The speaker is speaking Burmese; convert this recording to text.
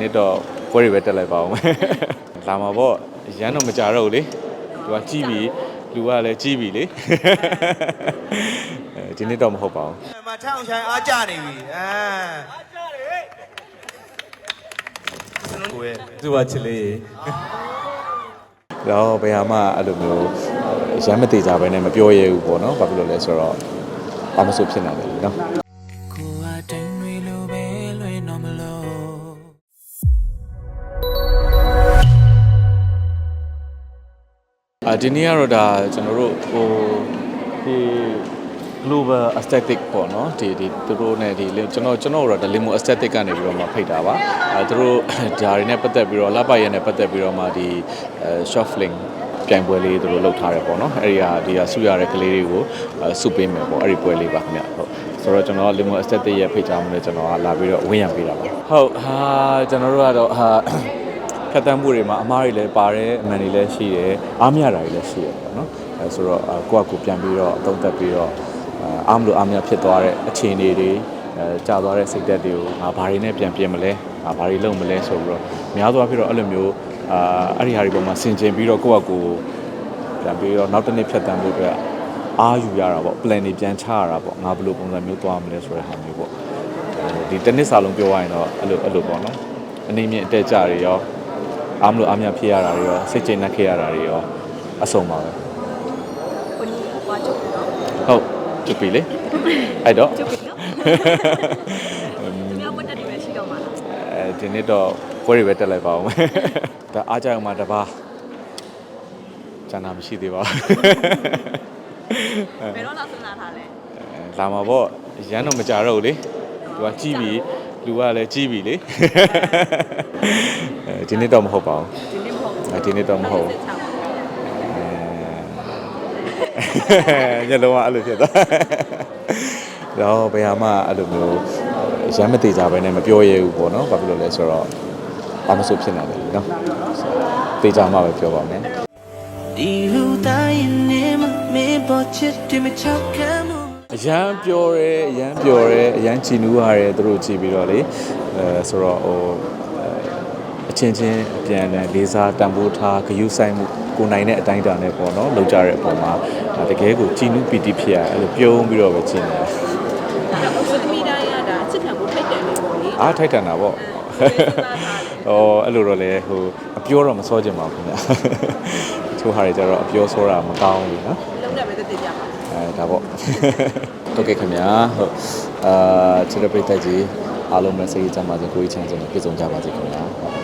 နှစ်တော့ပွဲတွေပဲတက်လိုက်ပါအောင်လာမှာပေါ့ရမ်းတော့မကြတော့ဘူးလေသူကကြီးပြီလူကလည်းကြီးပြီလေအဲဒီနှစ်တော့မဟုတ်ပါဘူးမထောင်ချိုင်အားကြနေပြီအဲကိုယ်သူကချစ်လေးတော့ဘယ်ဟာမှအဲ့လိုမျိုးရမ်းမသေးကြဘဲနဲ့မပြောရဘူးပေါ့နော်ဘာဖြစ်လို့လဲဆိုတော့ဘာမဆိုဖြစ်နေတယ်လीနော် အာဒီနေ့ကတော့ဒါကျွန်တော်တို့ဟိုဒီ global aesthetic ပေါ့နော်ဒီဒီသူတို့ ਨੇ ဒီကျွန်တော်ကျွန်တော်တို့တော့ limo aesthetic ကနေပြီးတော့မှဖိတ်တာပါအဲသူတို့ဒါတွေနဲ့ပတ်သက်ပြီးတော့လပရဲနဲ့ပတ်သက်ပြီးတော့မှဒီအဲ short film ပြိုင်ပွဲလေးသူတို့လုပ်ထားတယ်ပေါ့နော်အဲ့ဒီဟာဒီဟာစုရတဲ့ကလေးတွေကိုအဲစုပေးမယ်ပေါ့အဲ့ဒီပွဲလေးပါခင်ဗျဟုတ်ဆိုတော့ကျွန်တော် limo aesthetic ရဲ့ဖိတ်ကြားမှုနဲ့ကျွန်တော်ကလာပြီးတော့ဝန်းရံပေးတာပါဟုတ်ဟာကျွန်တော်တို့ကတော့ဟာ ဖြတ်တန်းမှုတွေမှာအမားတွေလည်းပါတယ်အမှန်တွေလည်းရှိတယ်အားမရတာတွေလည်းရှိတယ်ပေါ့နော်အဲဆိုတော့အာကိုယ့်အကူပြန်ပြီးတော့အသုံးသက်ပြီးတော့အာအားမလို့အားမရဖြစ်သွားတဲ့အခြေအနေတွေအဲကြာသွားတဲ့စိတ်သက်တွေကိုငါဘာတွေနဲ့ပြန်ပြင်မလဲငါဘာတွေလုပ်မလဲဆိုပြီးတော့များသောအားဖြင့်တော့အဲ့လိုမျိုးအာအဲ့ဒီဟာတွေပေါ်မှာဆင်ခြင်ပြီးတော့ကိုယ့်အကူပြန်ပြီးတော့နောက်တစ်နေ့ဖြတ်တန်းဖို့အတွက်အားယူရတာပေါ့ plan တွေပြန်ချရတာပေါ့ငါဘယ်လိုပုံစံမျိုးသွားမလဲဆိုတဲ့ဟာမျိုးပေါ့အဲဒီတစ်နှစ်စာလုံးပြောရရင်တော့အဲ့လိုအဲ့လိုပေါ့နော်အနေမြင့်အတက်ကြတွေရော အားမလို့အားမရဖြစ်ရတာတွေရောစိတ်ကျဉ်နှက်ခဲ့ရတာတွေရောအဆုံးပါပဲကိုကြီးကွာချုပ်ပြီနော်ဟုတ်ကြပြီလေအဲ့တော့ချုပ်ပြီနော်မြောက်ပတ်တက်တွေပဲရှိတော့မှာလားအဲဒီနေ့တော့ပွဲတွေပဲတက်လိုက်ပါအောင်ဒါအားကြအောင်မှာတပါကျန်တာမရှိသေးပါဘူးဘယ်တော့လောက်စဉ်းစားထားလဲအဲလာမှာပေါ့ရမ်းတော့မကြတော့ဘူးလေသူကကြီးပြီ လူကလည်းကြီးပြီလေအဲဒီနေ့တော့မဟုတ်ပါဘူးဒီနေ့မဟုတ်ဘူးအဲဒီနေ့တော့မဟုတ်ဘူးစစ်ချောင်းညလုံးကအဲ့လိုဖြစ်သွားတော့ဘယ်ဟာမှအဲ့လိုမျိုးရမ်းမသေးကြဘဲနဲ့မပြောရဘူးပေါ့နော်ဘာဖြစ်လို့လဲဆိုတော့ဘာမဆိုဖြစ်နေတယ်လीနော်သေးကြမှပဲပြောပါမယ်ဒီလူတိုင်းနေမမင်းပေါ်ချစ်တယ်မချောက်ခံမှုအ ရန်ပြောရဲအရန်ပြောရဲအရန်ချီနူးရတယ်သူတို့ကြည့်ပြီးတော့လေအဲဆိုတော့ဟိုအချင်းချင်းအပြန်အလှန်လေးစားတန်ဖိုးထားဂရုစိုက်မှုကိုနိုင်တဲ့အတိုင်းအတာနဲ့ပေါ့နော်လောက်ကြတဲ့အပေါ်မှာဒါတကယ်ကိုချီနူးပီတိဖြစ်ရအဲ့လိုပြုံးပြီးတော့ပဲချင်တယ်ဒါအုပ်စုသမီးတိုင်းကဒါချစ်ခံမှုထိုက်တယ်လို့ပေါ့လေအားထိုက်တန်တာပေါ့ဟိုအဲ့လိုတော့လေဟိုအပြောတော့မစောချင်ပါဘူးခင်ဗျာချိုးဟာတွေကြတော့အပြောစောတာမကောင်းဘူးနော်လုံးတယ်ပဲတက်တက်ကြပါ အဲဒါပေါ့ဟုတ်ကဲ့ခင်ဗျာဟုတ်အာချစ်တဲ့ပရိသတ်ကြီးအားလုံးပဲစိတ်ကြမ်းပါစေကိုယ်ကြီးချမ်းချမ်းပြည့်စုံကြပါစေခင်ဗျာဟုတ်